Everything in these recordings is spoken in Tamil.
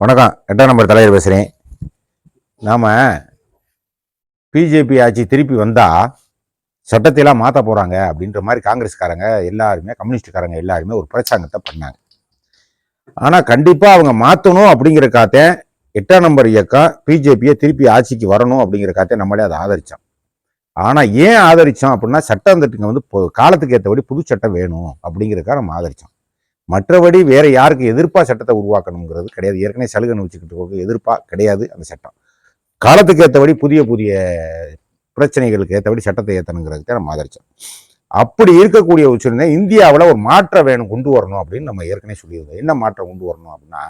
வணக்கம். எட்டாம் நம்பர் தலைவர் பேசுகிறேன் நாம் பிஜேபி ஆட்சி திருப்பி வந்தால் சட்டத்தையெல்லாம் மாற்ற போகிறாங்க அப்படின்ற மாதிரி காங்கிரஸ்காரங்க எல்லாருமே கம்யூனிஸ்டுக்காரங்க எல்லாருமே ஒரு பிரச்சாங்கத்தை பண்ணாங்க. ஆனால் கண்டிப்பாக அவங்க மாற்றணும் அப்படிங்கிற எட்டாம் நம்பர் இயக்கம் பிஜேபியை திருப்பி ஆட்சிக்கு வரணும் அப்படிங்கிறக்காத்த நம்மளே அதை ஆதரித்தோம் ஆனால் ஏன் ஆதரித்தோம் அப்படின்னா சட்டம் திட்டங்க வந்து காலத்துக்கு ஏற்றபடி புது சட்டம் வேணும் அப்படிங்கிறக்கா நம்ம ஆதரித்தோம் மற்றபடி வேற யாருக்கு எதிர்ப்பா சட்டத்தை உருவாக்கணுங்கிறது கிடையாது. ஏற்கனவே சலுகை வச்சுக்கிட்டு எதிர்ப்பாக எதிர்ப்பா கிடையாது அந்த சட்டம். காலத்துக்கு ஏற்றபடி புதிய புதிய பிரச்சனைகளுக்கு ஏற்றபடி சட்டத்தை ஏற்றணுங்கிறதுக்கு நம்ம ஆதரிச்சோம். அப்படி இருக்கக்கூடிய உச்சநிலை இந்தியாவில் ஒரு மாற்றம் வேணும் கொண்டு வரணும் அப்படின்னு நம்ம ஏற்கனவே சொல்லியிருந்தோம். என்ன மாற்றம் கொண்டு வரணும் அப்படின்னா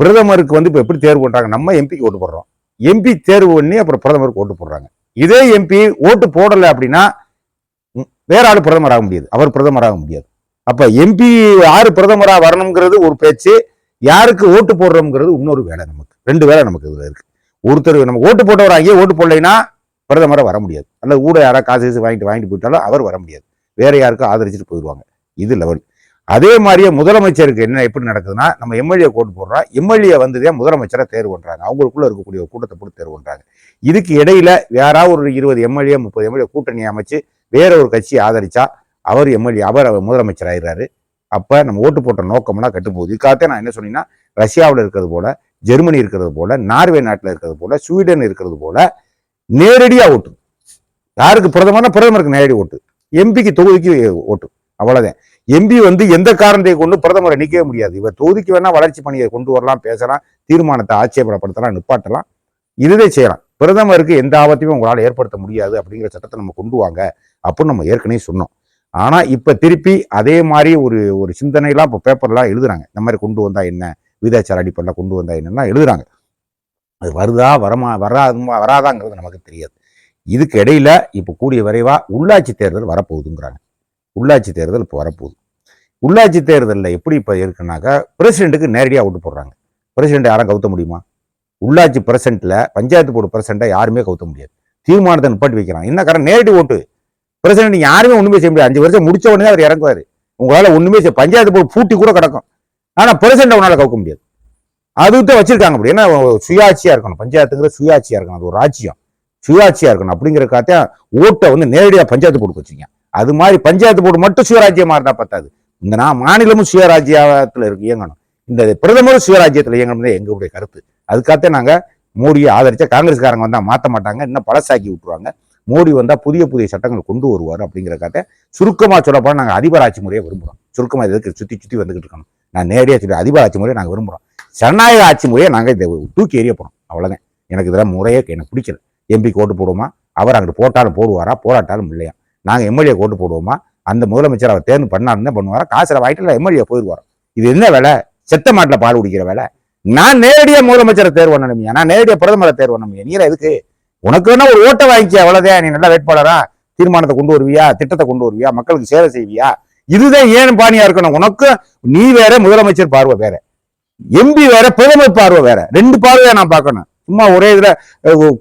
பிரதமருக்கு வந்து இப்போ எப்படி தேர்வு பண்ணுறாங்க நம்ம எம்பிக்கு ஓட்டு போடுறோம். எம்பி தேர்வு பண்ணி அப்புறம் பிரதமருக்கு ஓட்டு போடுறாங்க. இதே எம்பி ஓட்டு போடலை அப்படின்னா வேற ஆள் பிரதமர் ஆக முடியாது. அவர் பிரதமர் ஆக முடியாது. அப்ப எம்பி யாரு பிரதமரா வரணுங்கிறது ஒரு பேச்சு யாருக்கு ஓட்டு போடுறோம்ங்கிறது இன்னொரு வேலை நமக்கு. ரெண்டு வேலை நமக்கு இதுல இருக்கு. ஒருத்தர் நம்ம ஓட்டு போட்டவர் அங்கேயே ஓட்டு போடலைன்னா பிரதமரை வர முடியாது. அல்லது கூட யாராவது காசு காசு வாங்கிட்டு வாங்கிட்டு போயிட்டாலும் அவர் வர முடியாது. வேற யாருக்கும் ஆதரிச்சுட்டு போயிடுவாங்க. இது லெவல் அதே மாதிரியே முதலமைச்சருக்கு என்ன எப்படி நடக்குதுன்னா நம்ம எம்எல்ஏ ஓட்டு போடுறோம். எம்எல்ஏ வந்துதே முதலமைச்சரை தேர்வு பண்ணுறாங்க அவங்களுக்குள்ள இருக்கக்கூடிய ஒரு கூட்டத்தை போட்டு தேர்வு பண்ணுறாங்க இதுக்கு இடையில யாராவது ஒரு இருபது எம்எல்ஏ முப்பது எம்எல்ஏ கூட்டணி அமைச்சு வேற ஒரு கட்சியை ஆதரிச்சா அவர் எம்எல்ஏ அவர் முதலமைச்சர் ஆயிடுறாரு அப்ப நம்ம ஓட்டு போட்ட நோக்கம்னா கட்டுப்போகுது இதுக்காகத்தே நான் என்ன சொன்னீங்கன்னா ரஷ்யாவில் இருக்கிறது போல ஜெர்மனி இருக்கிறது போல நார்வே நாட்டில் இருக்கிறது போல ஸ்வீடன் இருக்கிறது போல நேரடியா ஓட்டு. யாருக்கு பிரதமர்னா பிரதமருக்கு நேரடி ஓட்டு. எம்பிக்கு தொகுதிக்கு ஓட்டு. அவ்வளவுதான். எம்பி வந்து எந்த காரணத்தை கொண்டு பிரதமரை நிற்கவே முடியாது. இவர் தொகுதிக்கு வேணா வளர்ச்சி பணியை கொண்டு வரலாம் பேசலாம் தீர்மானத்தை ஆட்சேபனப்படுத்தலாம் நிப்பாட்டலாம். இதுவே செய்யலாம். பிரதமருக்கு எந்த ஆபத்தையும் உங்களால் ஏற்படுத்த முடியாது அப்படிங்கிற சட்டத்தை நம்ம கொண்டு வாங்க அப்படின்னு நம்ம ஏற்கனவே சொன்னோம். ஆனால் இப்போ திருப்பி அதே மாதிரி ஒரு ஒரு சிந்தனைலாம் இப்போ பேப்பர்லாம் எழுதுறாங்க. இந்த மாதிரி கொண்டு வந்தால் என்ன? விகிதாச்சார அடிப்படையில் கொண்டு வந்தால் என்னன்னா எழுதுறாங்க. அது வருதா வரமா வராதுமா வராதாங்கிறது நமக்கு தெரியாது. இதுக்கு இடையில இப்போ கூடிய விரைவாக உள்ளாட்சி தேர்தல் வரப்போகுதுங்கிறாங்க. உள்ளாட்சி தேர்தல் இப்போ வரப்போகுது. உள்ளாட்சி தேர்தலில் எப்படி இப்போ இருக்குன்னாக்கா பிரசிடெண்ட்டுக்கு நேரடியாக ஓட்டு போடுறாங்க. பிரசிடெண்ட் யாரும் கவுத்த முடியுமா? உள்ளாட்சி பிரசிடென்ட்ல பஞ்சாயத்து போர்டு பிரசிடென்ட்டை யாருமே கவுத்த முடியாது. தீர்மானத்தை நிப்பாட்டி வைக்கிறான் என்ன காரணம் நேரடி ஓட்டு பிரசிடென்ட் யாருமே ஒன்றுமே செய்ய முடியாது. அஞ்சு வருஷம் முடிச்ச உடனே அவர் இறங்குவார். உங்களால ஒண்ணுமே செய்ய பஞ்சாயத்து போய் பூட்டி கூட கிடக்கும். ஆனா பிரசிடண்ட் உன்னால கவுக்க முடியாது. அதுதான் வச்சிருக்காங்க அப்படி. ஏன்னா சுயாட்சியா இருக்கணும். பஞ்சாயத்துங்கிற சுயாட்சியா இருக்கணும். அது ஒரு ராஜ்யம். சுயாட்சியா இருக்கணும். அப்படிங்கிற காத்தையும் ஓட்டை வந்து நேரடியாக பஞ்சாயத்து போர்டுக்கு வச்சிருக்கீங்க. அது மாதிரி பஞ்சாயத்து போர்டு மட்டும் சுயராஜ்யமாக இருந்தால் பத்தாது. இந்த நான் மாநிலமும் சுயராஜ்யத்தில் இருக்கு இயங்கணும். இந்த பிரதமரும் சுயராஜ்யத்தில் இயங்கணும் தான் எங்களுடைய கருத்து. அதுக்காகத்தான் நாங்கள் மோடியை ஆதரிச்சா காங்கிரஸ்காரங்க வந்தால் மாற்ற மாட்டாங்க. இன்னும் பழசாக்கி விட்டுருவாங்க. மோடி வந்தால் புதிய புதிய சட்டங்கள் கொண்டு வருவார் அப்படிங்கிறக்காக சுருக்கமாக சொல்லப்போனால் நாங்கள் அதிபர் ஆட்சி முறையை விரும்புகிறோம் சுருக்கமாக இதுக்கு சுற்றி சுற்றி வந்துக்கிட்டு இருக்கணும். நான் நேரடியாக சொல்லி அதிபர் ஆட்சி முறையை நாங்கள் விரும்புகிறோம் ஜனநாயக ஆட்சி முறையை நாங்கள் இதை தூக்கி எறிய போகிறோம் அவ்வளோதான் எனக்கு இதெல்லாம் முறையே எனக்கு பிடிக்கல. எம்பிக்கு ஓட்டு போடுவோமா? அவர் அங்கிட்டு போட்டாலும் போடுவாரா? போராட்டாலும் இல்லையா? நாங்கள் எம்எல்ஏ ஓட்டு போடுவோமா? அந்த முதலமைச்சர் அவர் தேர்ந்து பண்ணாருன்னு தான் பண்ணுவாரா? காசில் வாங்கிட்டு எம்எல்ஏ போயிடுவார் இது என்ன வேலை? செத்த மாட்டில் பால் குடிக்கிற வேலை? நான் நேரடியாக முதலமைச்சரை தேர்வு பண்ணணுமையா? நான் நேரடியாக பிரதமரை தேர்வு பண்ணணுமையா? நீல எதுக்கு? உனக்கு வேணா ஒரு ஓட்டை வாங்கிக்க அவ்வளவுதான். நீ நல்ல வேட்பாளரா? தீர்மானத்தை கொண்டு வருவியா? திட்டத்தை கொண்டு வருவியா? மக்களுக்கு சேவை செய்வியா? இதுதான் ஏன் பாணியா இருக்கணும்? உனக்கு நீ வேற முதலமைச்சர் பார்வை வேற. எம்பி வேற பிரதமர் பார்வை வேற. ரெண்டு பார்வையா நான் பார்க்கணும். சும்மா ஒரே இதுல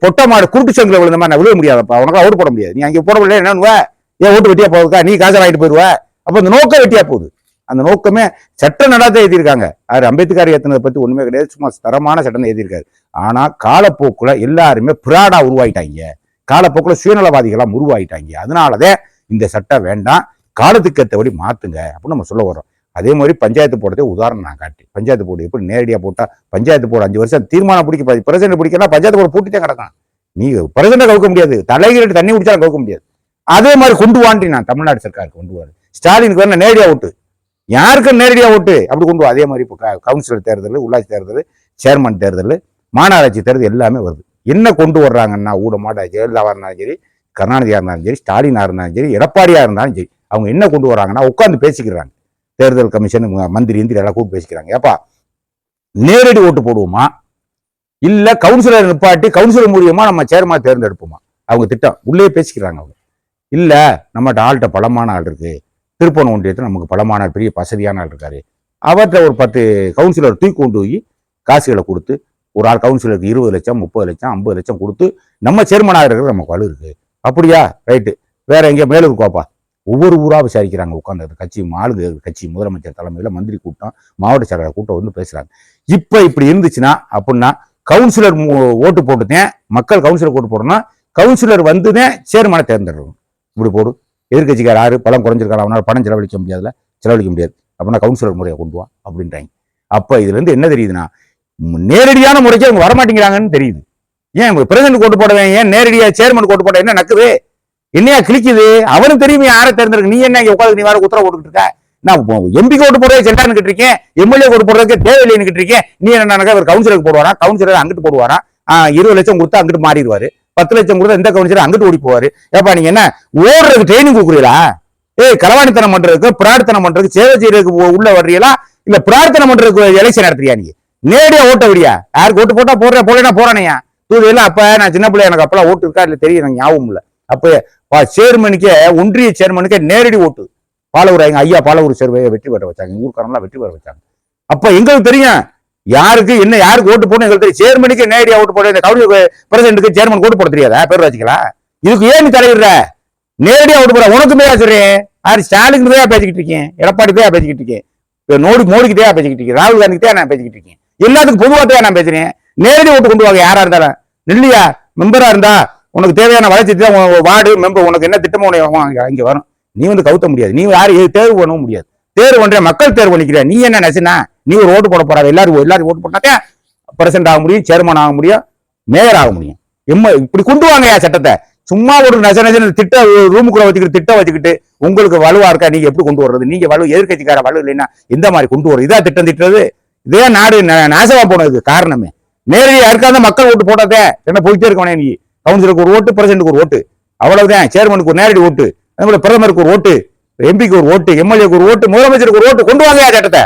பொட்டை மாடு குருட்டு சங்கில விழுந்த மாதிரி நான் விழுக முடியாதப்பா. உனக்கு ஓட்டு போட முடியாது. நீ அங்கே போட முடியல என்ன ஏன் ஓட்டு வெட்டியா போகுதுக்கா? நீ காசை வாங்கிட்டு போயிடுவ அப்ப இந்த நோக்கம் வெட்டியா போகுது. அந்த நோக்கமே சட்ட நடாத்த எழுதியிருக்காங்க. அவர் அம்பேத்கர் ஏத்தினதை பத்தி ஒண்ணுமே கிடையாது. சும்மா தரமான சட்டம் எழுதியிருக்காரு. ஆனா காலப்போக்குல எல்லாருமே பிராடா உருவாயிட்டாங்க. காலப்போக்குல சுயநலவாதிகளா உருவாயிட்டாங்க. அதனாலதான் இந்த சட்டம் வேண்டாம். காலத்துக்கு ஏற்றபடி மாத்துங்க அப்படின்னு நம்ம சொல்ல வரோம் அதே மாதிரி பஞ்சாயத்து போடுறதே உதாரணம் நான் காட்டி பஞ்சாயத்து போர்டு எப்படி நேரடியா போட்டா பஞ்சாயத்து போர்டு அஞ்சு வருஷம் தீர்மானம் பிடிக்க பிரசிடண்ட் பிடிக்கலாம் பஞ்சாயத்து போர்டு பூட்டி தான் கிடக்கும் நீ பிரசிடண்ட் கவுக்க முடியாது. தலைகீழ தண்ணி குடிச்சாலும் கவுக்க முடியாது. அதே மாதிரி கொண்டு வாண்டி நான் தமிழ்நாடு சர்க்காருக்கு கொண்டு வரேன். ஸ்டாலினுக்கு வேணா நேரடியா விட்டு யாருக்கும் நேரடியாக ஓட்டு? அப்படி கொண்டு அதே மாதிரி இப்போ கவுன்சிலர் தேர்தல் உள்ளாட்சி தேர்தல் சேர்மன் தேர்தல் மாநகராட்சி தேர்தல் எல்லாமே வருது. என்ன கொண்டு வர்றாங்கன்னா ஊடமாட்டா ஜெயலலிதாவாக இருந்தாலும் சரி கருணாநிதியாக இருந்தாலும் சரி ஸ்டாலினாக இருந்தாலும் சரி எடப்பாடியாக இருந்தாலும் சரி அவங்க என்ன கொண்டு வராங்கன்னா உட்காந்து பேசிக்கிறாங்க. தேர்தல் கமிஷன் மந்திரி இந்திரி எல்லாம் கூப்பிட்டு பேசிக்கிறாங்க. ஏப்பா நேரடி ஓட்டு போடுவோமா? இல்லை கவுன்சிலர் நிப்பாட்டி கவுன்சிலர் மூலியமா நம்ம சேர்மா தேர்ந்தெடுப்போமா? அவங்க திட்டம். உள்ளே பேசிக்கிறாங்க அவங்க. இல்லை நம்மகிட்ட ஆள்கிட்ட பலமான ஆள் இருக்குது திருப்பணம் ஒன்றியத்தில் நமக்கு பலமான பெரிய வசதியான ஆள் இருக்காரு. அவர்கிட்ட ஒரு பத்து கவுன்சிலர் தூக்கி கொண்டு போய் காசுகளை கொடுத்து ஒரு ஆள் கவுன்சிலருக்கு இருபது லட்சம் முப்பது லட்சம் ஐம்பது லட்சம் கொடுத்து நம்ம சேர்மனாக இருக்கிறது நமக்கு வலு இருக்கு. அப்படியா? ரைட்டு வேற எங்கேயோ மேலூர் கோப்பா ஒவ்வொரு ஊராக விசாரிக்கிறாங்க உட்காந்து கட்சி ஆளுங்க கட்சி முதலமைச்சர் தலைமையில் மந்திரி கூட்டம் மாவட்ட செயலாளர் கூட்டம் வந்து பேசுகிறாங்க இப்போ இப்படி இருந்துச்சுன்னா அப்படின்னா கவுன்சிலர் ஓட்டு போட்டுதேன் மக்கள் கவுன்சிலர் ஓட்டு போடணும் கவுன்சிலர் வந்துதான் சேர்மனை தேர்ந்தெடுக்கணும். இப்படி போடும் எதிர்கட்சிக்கார் யார்? பலம் குறைஞ்சிருக்காரு? அவனால் பணம் செலவழிக்க முடியாதுல செலவழிக்க முடியாது. அப்படின்னா கவுன்சிலர் முறையை கொண்டு வா அப்படின்றாங்க. அப்போ இதுலேருந்து என்ன தெரியுதுன்னா நேரடியான முறைக்கு அவங்க வரமாட்டேங்கிறாங்கன்னு தெரியுது. ஏன் பிரசிடண்ட் கோட்டு போடவே ஏன் நேரடியாக சேர்மன் கோட்டு போட என்ன நக்குது? என்னையா கிழிக்குது? அவனும் தெரியும் யாரை தேர்ந்தெடுக்க? நீ என்ன உட்காந்து நீ வேற உத்தரவு போட்டுக்கிட்டு இருக்க? நான் எம்பி ஓட்டு போடுறது சென்டான்னு இருக்கேன் எம்எல்ஏ கோட்டு போடுறதுக்கு தேவையில்லைன்னு இருக்கேன் நீ என்ன இவர் கவுன்சிலருக்கு போடுவாரா? கவுன்சிலர் அங்கிட்டு போடுவாரா? இருபது லட்சம் கொடுத்தா அங்கிட்டு மாறிடுவாரு. பத்து லட்சம் கொடுத்தா இந்த கவுன்சிலர் அங்கிட்டு ஓடி போவாரு ஏப்பா நீங்க என்ன ஓடுறதுக்கு ட்ரைனிங் கொடுக்குறீங்களா? ஏய் களவாணித்தனம் பண்றதுக்கு பிரார்த்தனை பண்றதுக்கு சேவை செய்யறதுக்கு உள்ள வர்றீங்களா? இல்ல பிரார்த்தனை பண்றதுக்கு எலெக்ஷன் நடத்துறியா நீ? நேரடியா ஓட்ட விடியா யாருக்கு ஓட்டு போட்டா போடுற போடனா போறானையா தூது இல்ல அப்ப நான் சின்ன பிள்ளை எனக்கு அப்பெல்லாம் ஓட்டு இருக்கா இல்ல தெரியும் எனக்கு ஞாபகம் இல்ல. அப்ப சேர்மனுக்கே ஒன்றிய சேர்மனுக்கே நேரடி ஓட்டு பாலவூர் எங்க ஐயா பாலவூர் சேர்வையை வெற்றி பெற வச்சாங்க எங்க வெற்றி பெற வச்சாங்க. அப்ப எங்களுக்கு தெரியும் யாருக்கு என்ன யாருக்கு ஓட்டு போடணும் எங்களுக்கு தெரியும் சேர்மனுக்கு நேரடியாக ஓட்டு போட இந்த கவுனி பிரசிடண்ட்டுக்கு சேர்மன் ஓட்டு போட தெரியாதா? பேர் வச்சுக்கலாம் இதுக்கு ஏன் நீ தலையிடுற? நேரடியாக ஓட்டு போட உனக்கு மேலே சொல்றேன் யாரு ஸ்டாலின் தான் பேசிக்கிட்டு இருக்கேன். எடப்பாடி தான் பேசிக்கிட்டு இருக்கேன். இப்ப நோடி மோடிக்கு தான் பேசிக்கிட்டு இருக்கேன். ராகுல் காந்திக்கு தான் நான் பேசிக்கிட்டு இருக்கேன். எல்லாத்துக்கும் பொதுவாக தான் நான் பேசுறேன். நேரடி ஓட்டு கொண்டு வாங்க யாரா இருந்தாலும். இல்லையா மெம்பரா இருந்தா உனக்கு தேவையான வளர்ச்சி தான் வார்டு மெம்பர் உனக்கு என்ன திட்டமோ இங்கே வரும். நீ வந்து கவுத்த முடியாது. நீ யாரும் தேர்வு பண்ணவும் முடியாது. தேர்வு பண்ற மக்கள் தேர்வு பண்ணிக்கிற. நீ என்ன நசுனா? நீ ஒரு ஓட்டு போட போறாரு எல்லாரும் எல்லாரும் ஓட்டு போட்டாக்கே பிரசிடண்ட் ஆக முடியும் சேர்மன் ஆக முடியும் மேயர் ஆக முடியும். எம்ம இப்படி கொண்டு வாங்கயா சட்டத்தை. சும்மா ஒரு நச நசன திட்ட ரூமுக்குள்ள வச்சுக்கிட்டு திட்டம் வச்சுக்கிட்டு உங்களுக்கு வலுவா இருக்கா? நீங்க எப்படி கொண்டு வர்றது? நீங்க வலு எதிர்கட்சிக்கார வலு இல்லைன்னா எந்த மாதிரி கொண்டு வர்றது? இதா திட்டம் திட்டுறது. இதே நாடு நாசமா போனதுக்கு காரணமே. நேரடியா யாருக்காவது மக்கள் ஓட்டு போட்டதே என்ன போயிட்டே இருக்கவனே நீ. கவுன்சிலருக்கு ஒரு ஓட்டு பிரசிடண்ட்டுக்கு ஒரு ஓட்டு. அவ்வளவுதான். சேர்மனுக்கு ஒரு நேரடி ஓட்டு. அதே போல பிரதமருக்கு ஒரு ஓட்டு. எம்பிக்கு ஒரு ஓட்டு. எம்எல்ஏக்கு ஒரு ஓட்டு. முதலமைச்சருக்கு ஒரு ஓட்டு. கொண்டு வாங்க சட்டத்தை.